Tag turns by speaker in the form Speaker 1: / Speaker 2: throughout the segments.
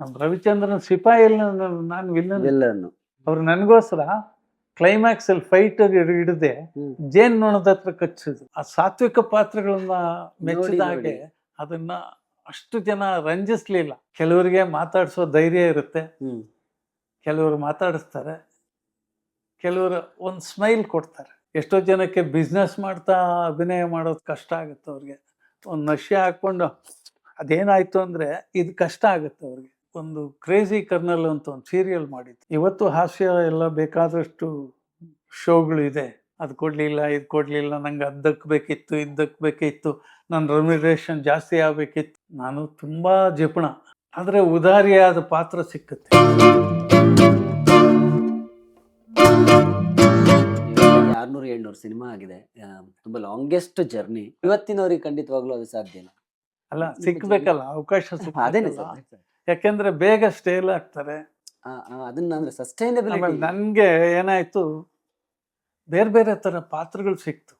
Speaker 1: ನಮ್ ರವಿಚಂದ್ರನ್ ಸಿಪಾಯಿ ನಾನು ವಿಲ್ಲನ್
Speaker 2: ವಿಲ್ಲನ್
Speaker 1: ಅವ್ರು ನನಗೋಸ್ಕರ ಕ್ಲೈಮ್ಯಾಕ್ಸ್ ಅಲ್ಲಿ ಫೈಟ್ ಹಿಡದೆ. ಜೇನ್ ನೋಣದ ಹತ್ರ ಕಚ್ಚಿದ್ರು ಆ ಸಾತ್ವಿಕ ಪಾತ್ರಗಳನ್ನ ಮೆಚ್ಚಿದ ಹಾಗೆ ಅದನ್ನ ಅಷ್ಟು ಜನ ರಂಜಿಸ್ಲಿಲ್ಲ. ಕೆಲವರಿಗೆ ಮಾತಾಡಿಸೋ ಧೈರ್ಯ ಇರುತ್ತೆ. ಕೆಲವರು ಮಾತಾಡಿಸ್ತಾರೆ. ಕೆಲವರು ಒಂದು ಸ್ಮೈಲ್ ಕೊಡ್ತಾರೆ. ಎಷ್ಟೋ ಜನಕ್ಕೆ ಬಿಸ್ನೆಸ್ ಮಾಡ್ತಾ ಅಭಿನಯ ಮಾಡೋದು ಕಷ್ಟ ಆಗುತ್ತೆ ಅವ್ರಿಗೆ. ಒಂದು ನಶೆ ಹಾಕ್ಕೊಂಡು ಅದೇನಾಯ್ತು ಅಂದ್ರೆ ಇದು ಕಷ್ಟ ಆಗುತ್ತೆ ಅವ್ರಿಗೆ. ಒಂದು ಕ್ರೇಜಿ ಕರ್ನಲ್ ಅಂತ ಒಂದು ಸೀರಿಯಲ್ ಮಾಡಿತ್ತು ಇವತ್ತು ಹಾಸ್ಯ ಎಲ್ಲ ಬೇಕಾದಷ್ಟು ಶೋಗಳು ಇದೆ. ಅದು ಕೊಡಲಿಲ್ಲ ಇದು ಕೊಡಲಿಲ್ಲ ನಂಗೆ ಅದಕ್ಕೆ ಬೇಕಿತ್ತು ಇದಕ್ಕೆ ಬೇಕಿತ್ತು ನನ್ನ ರೆಮ್ಯುರೇಷನ್ ಜಾಸ್ತಿ ಆಗಬೇಕಿತ್ತು. ನಾನು ತುಂಬ ಜಪಣ ಆದರೆ ಉದಾರಿಯಾದ ಪಾತ್ರ ಸಿಕ್ಕುತ್ತೆ.
Speaker 2: ಆರ್ನೂರು ಏಳ್ನೂರು ಸಿನಿಮಾ ಆಗಿದೆ. ತುಂಬ ಲಾಂಗೆಸ್ಟ್ ಜರ್ನಿ ಇವತ್ತಿನವ್ರಿಗೆ ಖಂಡಿತವಾಗ್ಲೂ ಅದು ಸಾಧ್ಯ ಇಲ್ಲ
Speaker 1: ಅಲ್ಲ ಸಿಕ್ಕಬೇಕಲ್ಲ ಅವಕಾಶ
Speaker 2: ಅದೇನೆ
Speaker 1: ಯಾಕೆಂದ್ರೆ ಬೇಗ ಸ್ಟೇಲ್ ಆಗ್ತಾರೆ.
Speaker 2: ಅದನ್ನ ಅಂದ್ರೆ
Speaker 1: ಆಮೇಲೆ ನನಗೆ ಏನಾಯ್ತು ಬೇರೆ ಬೇರೆ ತರ ಪಾತ್ರಗಳು ಸಿಕ್ತು.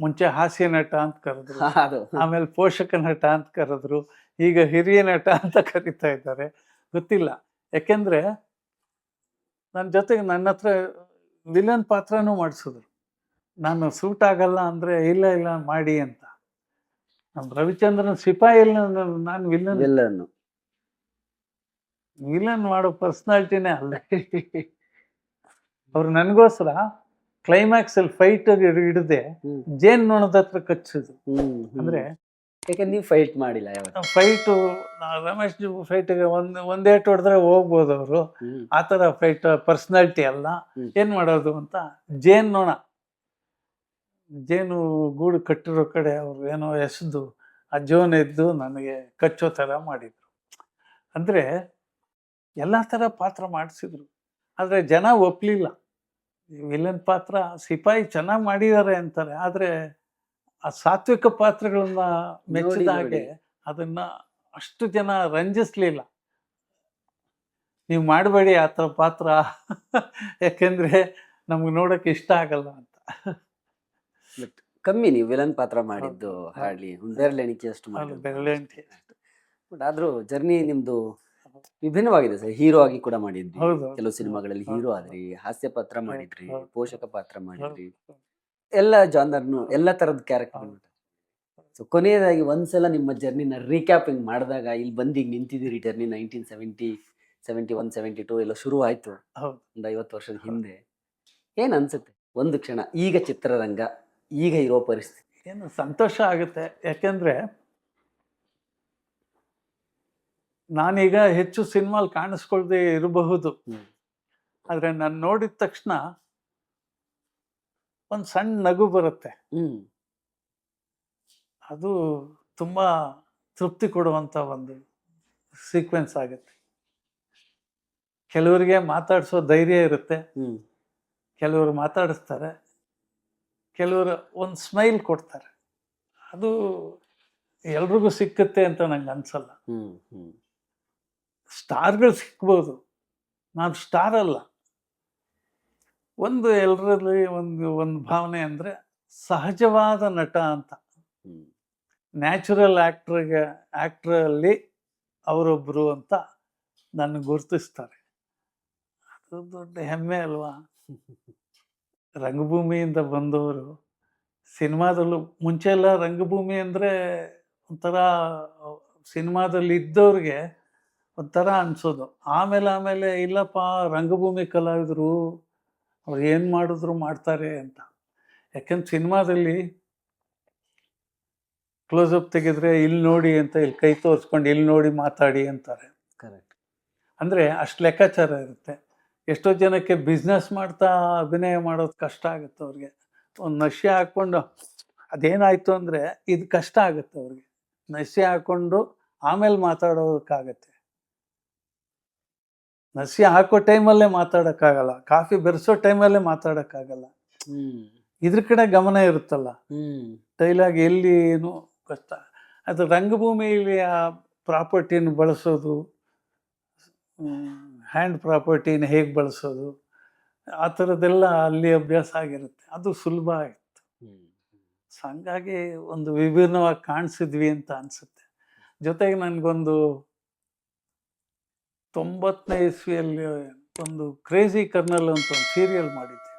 Speaker 1: ಮುಂಚೆ ಹಾಸ್ಯ ನಟ ಅಂತ ಕರೆದ್ರು
Speaker 2: ಅದು.
Speaker 1: ಆಮೇಲೆ ಪೋಷಕ ನಟ ಅಂತ ಕರೆದ್ರು ಈಗ ಹಿರಿಯ ನಟ ಅಂತ ಕರಿತಾ ಇದ್ದಾರೆ. ಗೊತ್ತಿಲ್ಲ. ಯಾಕೆಂದ್ರೆ ನನ್ನ ಜೊತೆಗೆ ನನ್ನ ಹತ್ರ ವಿಲನ್ ಪಾತ್ರನೂ ಮಾಡಿಸಿದ್ರು. ನಾನು ಸೂಟ್ ಆಗಲ್ಲ ಅಂದ್ರೆ ಇಲ್ಲ ಇಲ್ಲ ಮಾಡಿ ಅಂತ. ನಮ್ಮ ರವಿಚಂದ್ರನ್ ಸಿಪಾಯಿಲ್ ನಾನು ವಿಲನ್
Speaker 2: ವಿಲ್ಲನ್
Speaker 1: ವಿಲನ್ ಮಾಡೋ ಪರ್ಸ್ನಾಲಿಟಿನೇ ಅಲ್ಲ. ಅವ್ರು ನನಗೋಸ್ಕರ ಕ್ಲೈಮ್ಯಾಕ್ಸ್ ಅಲ್ಲಿ ಫೈಟ್ ಹಿಡಿದೆ. ಜೇನ್ ನೋಣದ ಹತ್ರ ಕಚ್ಚಿದ್ರು
Speaker 2: ಹ್ಮ್
Speaker 1: ಅಂದ್ರೆ
Speaker 2: ಯಾಕಂದ್ರೆ ನೀವು ಫೈಟ್ ಮಾಡಿಲ್ಲ ಯಾವತ್ತು?
Speaker 1: ಫೈಟು ರಮೇಶ್ ಫೈಟ್ಗೆ ಒಂದು ಒಂದೇ ಹೊಡೆದ್ರೆ ಹೋಗ್ಬೋದು ಅವರು. ಆ ಥರ ಫೈಟ್ ಪರ್ಸ್ನಾಲಿಟಿ ಅಲ್ಲ.
Speaker 2: ಏನು
Speaker 1: ಏನ್ ಮಾಡೋದು ಅಂತ ಜೇನ್ ನೋಣ ಜೇನು ಗೂಡು ಕಟ್ಟಿರೋ ಕಡೆ ಅವ್ರು ಏನೋ ಎಸೆದು ಆ ಜೋನ್ ಎದ್ದು ನನಗೆ ಕಚ್ಚೋ ಥರ ಮಾಡಿದ್ರು. ಅಂದ್ರೆ ಎಲ್ಲ ಥರ ಪಾತ್ರ ಮಾಡಿಸಿದ್ರು. ಆದ್ರೆ ಜನ ಒಪ್ಲಿಲ್ಲ. ವಿಲನ್ ಪಾತ್ರ ಸಿಪಾಯಿ ಚೆನ್ನಾಗಿ ಮಾಡಿದ್ದಾರೆ ಅಂತಾರೆ. ಆದ್ರೆ ಆ ಸಾತ್ವಿಕ ಪಾತ್ರಗಳನ್ನ ಮೆಚ್ಚಿದ ಹಾಗೆ. ಅದನ್ನ ಅಷ್ಟು ಜನ ರಂಜಿಸ್ಲಿಲ್ಲ. ನೀವು ಮಾಡಬೇಡಿ ಆ ಥರ ಪಾತ್ರ. ಯಾಕೆಂದ್ರೆ ನಮ್ಗೆ ನೋಡೋಕೆ ಇಷ್ಟ ಆಗಲ್ಲ ಅಂತ.
Speaker 2: ಬಟ್ ಕಮ್ಮಿ ನೀವು ವಿಲನ್ ಪಾತ್ರ ಮಾಡಿದ್ದು. ಹಾರ್ಡ್ಲಿ. ಬೆರಳೆಣಿಕೆ. ಅಷ್ಟು.
Speaker 1: ಬೆರಳೆಣಿಕೆ.
Speaker 2: ಬಟ್ ಆದ್ರೂ ಜರ್ನಿ ನಿಮ್ದು ವಿಭಿನ್ನವಾಗಿದೆ ಸರ್. ಹೀರೋ ಆಗಿ ಕೂಡ ಮಾಡಿದ್ರಿ. ಕೆಲವು ಸಿನಿಮಾಗಳಲ್ಲಿ ಹೀರೋ ಆದ್ರಿ ಹಾಸ್ಯ ಪಾತ್ರ ಮಾಡಿದ್ರಿ ಪೋಷಕ ಪಾತ್ರ ಮಾಡಿದ್ರಿ. ಎಲ್ಲ ಜಾನರ್ನು ಎಲ್ಲ ತರದ ಕ್ಯಾರೆಕ್ಟರ್. ಸೊ ಕೊನೆಯದಾಗಿ ಒಂದ್ಸಲ ನಿಮ್ಮ ಜರ್ನಿನ ರೀಕ್ಯಾಪಿಂಗ್ ಮಾಡಿದಾಗ ಇಲ್ಲಿ ಬಂದು ಈಗ ನಿಂತಿದ್ದೀರಿ journey nineteen seventy seventy one seventy two ಎಲ್ಲ ಶುರು ಆಯ್ತು. ಒಂದು ಐವತ್ತು ವರ್ಷದ ಹಿಂದೆ. ಏನ್ ಅನ್ಸುತ್ತೆ? ಒಂದು ಕ್ಷಣ ಈಗ ಚಿತ್ರರಂಗ ಈಗ ಇರೋ ಪರಿಸ್ಥಿತಿ.
Speaker 1: ಏನು ಸಂತೋಷ ಆಗುತ್ತೆ. ಯಾಕೆಂದ್ರೆ ನಾನೀಗ ಹೆಚ್ಚು ಸಿನಿಮಾಲ್ ಕಾಣಿಸ್ಕೊಳ್ದೆ ಇರಬಹುದು. ಆದರೆ ನಾನು ನೋಡಿದ ತಕ್ಷಣ ಒಂದು ಸಣ್ಣ ನಗು ಬರುತ್ತೆ. ಅದು ತುಂಬಾ ತೃಪ್ತಿ ಕೊಡುವಂತ ಒಂದು ಸೀಕ್ವೆನ್ಸ್ ಆಗುತ್ತೆ. ಕೆಲವರಿಗೆ ಮಾತಾಡಿಸೋ ಧೈರ್ಯ ಇರುತ್ತೆ. ಕೆಲವರು ಮಾತಾಡಿಸ್ತಾರೆ. ಕೆಲವರು ಒಂದು ಸ್ಮೈಲ್ ಕೊಡ್ತಾರೆ. ಅದು ಎಲ್ರಿಗೂ ಸಿಕ್ಕುತ್ತೆ ಅಂತ ನಂಗೆ ಅನ್ಸಲ್ಲ. ಸ್ಟಾರ್ಗಳು ಸಿಕ್ಬೋದು ನಾನು ಸ್ಟಾರ್ ಅಲ್ಲ. ಒಂದು ಎಲ್ಲರಲ್ಲಿ ಒಂದು ಒಂದು ಭಾವನೆ ಅಂದರೆ ಸಹಜವಾದ ನಟ ಅಂತ. ನ್ಯಾಚುರಲ್ ಆ್ಯಕ್ಟ್ರಿಗೆ ಆ್ಯಕ್ಟ್ರಲ್ಲಿ ಅವರೊಬ್ಬರು ಅಂತ ನನ್ನ ಗುರುತಿಸ್ತಾರೆ. ಅದು ದೊಡ್ಡ ಹೆಮ್ಮೆ ಅಲ್ವಾ? ರಂಗಭೂಮಿಯಿಂದ ಬಂದವರು ಸಿನಿಮಾದಲ್ಲೂ ಮುಂಚೆ ಎಲ್ಲ ರಂಗಭೂಮಿ ಅಂದರೆ ಒಂಥರ ಸಿನಿಮಾದಲ್ಲಿ ಇದ್ದವ್ರಿಗೆ ಒಂಥರ ಅನ್ಸೋದು. ಆಮೇಲೆ ಆಮೇಲೆ ಇಲ್ಲಪ್ಪ ರಂಗಭೂಮಿ ಕಲಾವಿದರು ಅವ್ರು ಏನು ಮಾಡಿದ್ರು ಮಾಡ್ತಾರೆ ಅಂತ. ಯಾಕಂದ್ರೆ ಸಿನಿಮಾದಲ್ಲಿ ಕ್ಲೋಸಪ್ ತೆಗೆದ್ರೆ ಇಲ್ಲಿ ನೋಡಿ ಅಂತ ಇಲ್ಲಿ ಕೈ ತೋರಿಸ್ಕೊಂಡು ಇಲ್ಲಿ ನೋಡಿ ಮಾತಾಡಿ ಅಂತಾರೆ.
Speaker 2: ಕರೆಕ್ಟ್
Speaker 1: ಅಂದರೆ ಅಷ್ಟು ಲೆಕ್ಕಾಚಾರ ಇರುತ್ತೆ. ಎಷ್ಟೋ ಜನಕ್ಕೆ ಬಿಸ್ನೆಸ್ ಮಾಡ್ತಾ ಅಭಿನಯ ಮಾಡೋದು ಕಷ್ಟ ಆಗುತ್ತೆ ಅವ್ರಿಗೆ. ಒಂದು ನಶೆ ಹಾಕ್ಕೊಂಡು ಅದೇನಾಯಿತು ಅಂದರೆ ಇದು ಕಷ್ಟ ಆಗುತ್ತೆ ಅವ್ರಿಗೆ. ನಶೆ ಹಾಕ್ಕೊಂಡು ಆಮೇಲೆ ಮಾತಾಡೋದಕ್ಕಾಗತ್ತೆ. ನಶ್ಯ ಹಾಕೋ ಟೈಮಲ್ಲೇ ಮಾತಾಡೋಕ್ಕಾಗಲ್ಲ ಕಾಫಿ ಬೆರೆಸೋ ಟೈಮಲ್ಲೇ ಮಾತಾಡೋಕ್ಕಾಗಲ್ಲ. ಇದ್ರ ಕಡೆ ಗಮನ ಇರುತ್ತಲ್ಲ. ಡೈಲಾಗ್ ಎಲ್ಲಿ ಏನು ಕಷ್ಟ. ಅದು ರಂಗಭೂಮಿಯಲ್ಲಿ ಆ ಪ್ರಾಪರ್ಟಿನ ಬಳಸೋದು ಹ್ಯಾಂಡ್ ಪ್ರಾಪರ್ಟಿನ ಹೇಗೆ ಬಳಸೋದು ಆ ಥರದ್ದೆಲ್ಲ ಅಲ್ಲಿ ಅಭ್ಯಾಸ ಆಗಿರುತ್ತೆ. ಅದು ಸುಲಭ ಆಯಿತು.
Speaker 2: ಹ್ಮ್.
Speaker 1: ಸೊ ಹಂಗಾಗಿ ಒಂದು ವಿಭಿನ್ನವಾಗಿ ಕಾಣಿಸಿದ್ವಿ ಅಂತ ಅನಿಸುತ್ತೆ. ಜೊತೆಗೆ ನನಗೊಂದು ತೊಂಬತ್ತನೇ ಇಸ್ವಿಯಲ್ಲಿ ಒಂದು ಕ್ರೇಜಿ ಕರ್ನಲ್ ಅಂತ ಒಂದು ಸೀರಿಯಲ್ ಮಾಡಿದ್ದೆ.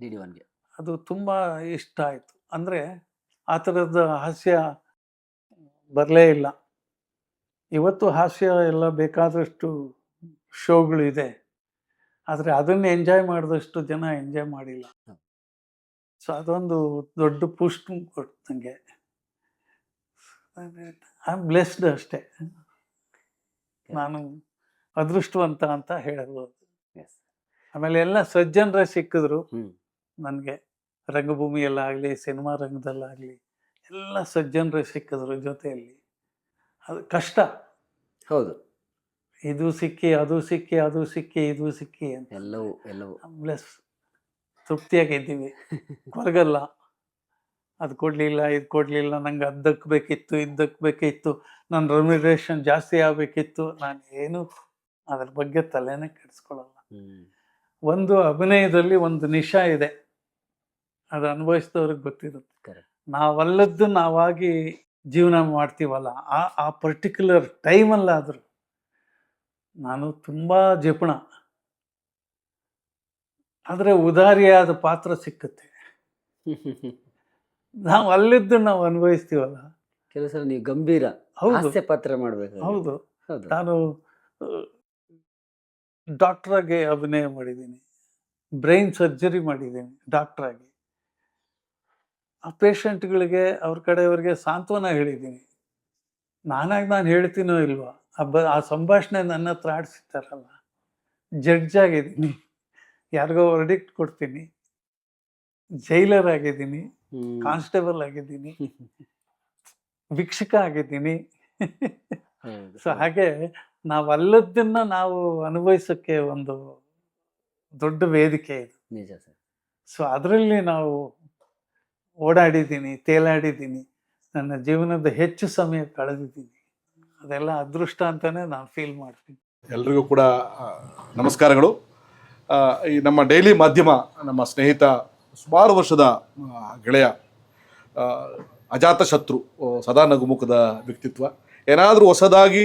Speaker 2: ಡಿ ಡಿ ಒನ್ಗೆ.
Speaker 1: ಅದು ತುಂಬ ಇಷ್ಟ ಆಯಿತು. ಅಂದರೆ ಆ ಥರದ ಹಾಸ್ಯ ಬರಲೇ ಇಲ್ಲ. ಇವತ್ತು ಹಾಸ್ಯ ಎಲ್ಲ ಬೇಕಾದಷ್ಟು ಇದೆ. ಆದರೆ ಅದನ್ನು ಎಂಜಾಯ್ ಮಾಡಿದಷ್ಟು ಜನ ಎಂಜಾಯ್ ಮಾಡಿಲ್ಲ. ಸೊ ಅದೊಂದು ದೊಡ್ಡ ಪುಸ್ಟ್ ಕೊಟ್ಟು ನನಗೆ ಐ ಆಮ್ ಬ್ಲೆಸ್ಡ್ ಅಷ್ಟೇ. ನಾನು ಅದೃಷ್ಟವಂತ ಅಂತ
Speaker 2: ಹೇಳಬಹುದು.
Speaker 1: ಆಮೇಲೆ ಎಲ್ಲ ಸಜ್ಜನರ ಸಿಕ್ಕಿದ್ರು. ನನಗೆ ರಂಗಭೂಮಿಯಲ್ಲಾಗಲಿ ಸಿನಿಮಾ ರಂಗದಲ್ಲಾಗಲಿ ಎಲ್ಲ ಸಜ್ಜನರು ಸಿಕ್ಕಿದ್ರು ಜೊತೆಯಲ್ಲಿ. ಅದು ಕಷ್ಟ.
Speaker 2: ಹೌದು.
Speaker 1: ಇದು ಸಿಕ್ಕಿ ಅದು ಸಿಕ್ಕಿ ಅದು ಸಿಕ್ಕಿ ಇದು ಸಿಕ್ಕಿ ಅಂತ.
Speaker 2: ಎಲ್ಲವೂ ಎಲ್ಲವೂ.
Speaker 1: ಬ್ಲೆಸ್ ತೃಪ್ತಿಯಾಗಿದ್ದೀವಿ. ಕೊರಗಲ್ಲ. ಅದು ಕೊಡಲಿಲ್ಲ ಇದು ಕೊಡಲಿಲ್ಲ ನಂಗೆ ಅದಕ್ಕೆ ಬೇಕಿತ್ತು ಇದ್ದಕ್ಕೆ ದಕ್ಕಬೇಕಿತ್ತು ನನ್ನ ರೆಮ್ಯುರೇಷನ್ ಜಾಸ್ತಿ ಆಗಬೇಕಿತ್ತು ನಾನು ಏನು ಅದ್ರ ಬಗ್ಗೆ ತಲೆನೇ ಕೆಡಿಸ್ಕೊಳ್ಳಲ್ಲ. ಒಂದು ಅಭಿನಯದಲ್ಲಿ ಒಂದು ನಿಶಾ ಇದೆ. ಅದು ಅನುಭವಿಸಿದವ್ರಿಗೆ ಗೊತ್ತಿರುತ್ತೆ. ನಾವಲ್ಲದ್ದು ನಾವಾಗಿ ಜೀವನ ಮಾಡ್ತೀವಲ್ಲ ಆ ಆ ಪರ್ಟಿಕ್ಯುಲರ್ ಟೈಮಲ್ಲಾದರೂ ನಾನು ತುಂಬ ಜಪಣ ಆದರೆ ಉದಾರಿಯಾದ ಪಾತ್ರ ಸಿಕ್ಕುತ್ತೆ. ನಾವು ಅಲ್ಲಿದ್ದು ನಾವು ಅನುಭವಿಸ್ತೀವಲ್ಲ.
Speaker 2: ಕೆಲಸ ನೀವು ಗಂಭೀರ
Speaker 1: ಹೌದು.
Speaker 2: ಪಾತ್ರ ಮಾಡಬೇಕು
Speaker 1: ಹೌದು. ನಾನು ಡಾಕ್ಟ್ರಾಗಿ ಅಭಿನಯ ಮಾಡಿದ್ದೀನಿ. ಬ್ರೈನ್ ಸರ್ಜರಿ ಮಾಡಿದ್ದೀನಿ ಡಾಕ್ಟ್ರಾಗಿ. ಆ ಪೇಷಂಟ್ಗಳಿಗೆ ಅವ್ರ ಕಡೆಯವ್ರಿಗೆ ಸಾಂತ್ವನ ಹೇಳಿದ್ದೀನಿ. ನಾನಾಗಿ ನಾನು ಹೇಳ್ತೀನೋ ಇಲ್ವಾ ಆ ಬ ಆ ಸಂಭಾಷಣೆ ನನ್ನ ಹತ್ರ ಆಡಿಸಿರ್ತಾರಲ್ಲ ಜಡ್ಜ್ ಆಗಿದ್ದೀನಿ. ಯಾರಿಗೋ ವರ್ಡಿಕ್ಟ್ ಕೊಡ್ತೀನಿ. ಜೈಲರ್ ಆಗಿದ್ದೀನಿ ಕಾನ್ಸ್ಟೇಬಲ್ ಆಗಿದ್ದೀನಿ ವೀಕ್ಷಕ ಆಗಿದ್ದೀನಿ. ಸೊ ಹಾಗೆ ನಾವು ಅಲ್ಲದನ್ನ ನಾವು ಅನುಭವಿಸೋಕ್ಕೆ ಒಂದು ದೊಡ್ಡ ವೇದಿಕೆ ಇದು.
Speaker 2: ನಿಜ ಸರ್.
Speaker 1: ಸೊ ಅದರಲ್ಲಿ ನಾವು ಓಡಾಡಿದ್ದೀನಿ ತೇಲಾಡಿದ್ದೀನಿ ನನ್ನ ಜೀವನದ ಹೆಚ್ಚು ಸಮಯ ಕಳೆದಿದ್ದೀನಿ. ಅದೆಲ್ಲ ಅದೃಷ್ಟ ಅಂತಾನೆ ನಾನು ಫೀಲ್ ಮಾಡ್ತೀನಿ.
Speaker 3: ಎಲ್ರಿಗೂ ಕೂಡ ಆ, ನಮಸ್ಕಾರಗಳು. ಆ, ಈ ನಮ್ಮ ಡೈಲಿ ಮಾಧ್ಯಮ ನಮ್ಮ ಸ್ನೇಹಿತ ಸುಮಾರು ವರ್ಷದ ಆ, ಗೆಳೆಯ ಆ, ಅಜಾತ ಶತ್ರು ಆ, ಸದಾ ನಗುಮುಖದ ವ್ಯಕ್ತಿತ್ವ. ಏನಾದರೂ ಹೊಸದಾಗಿ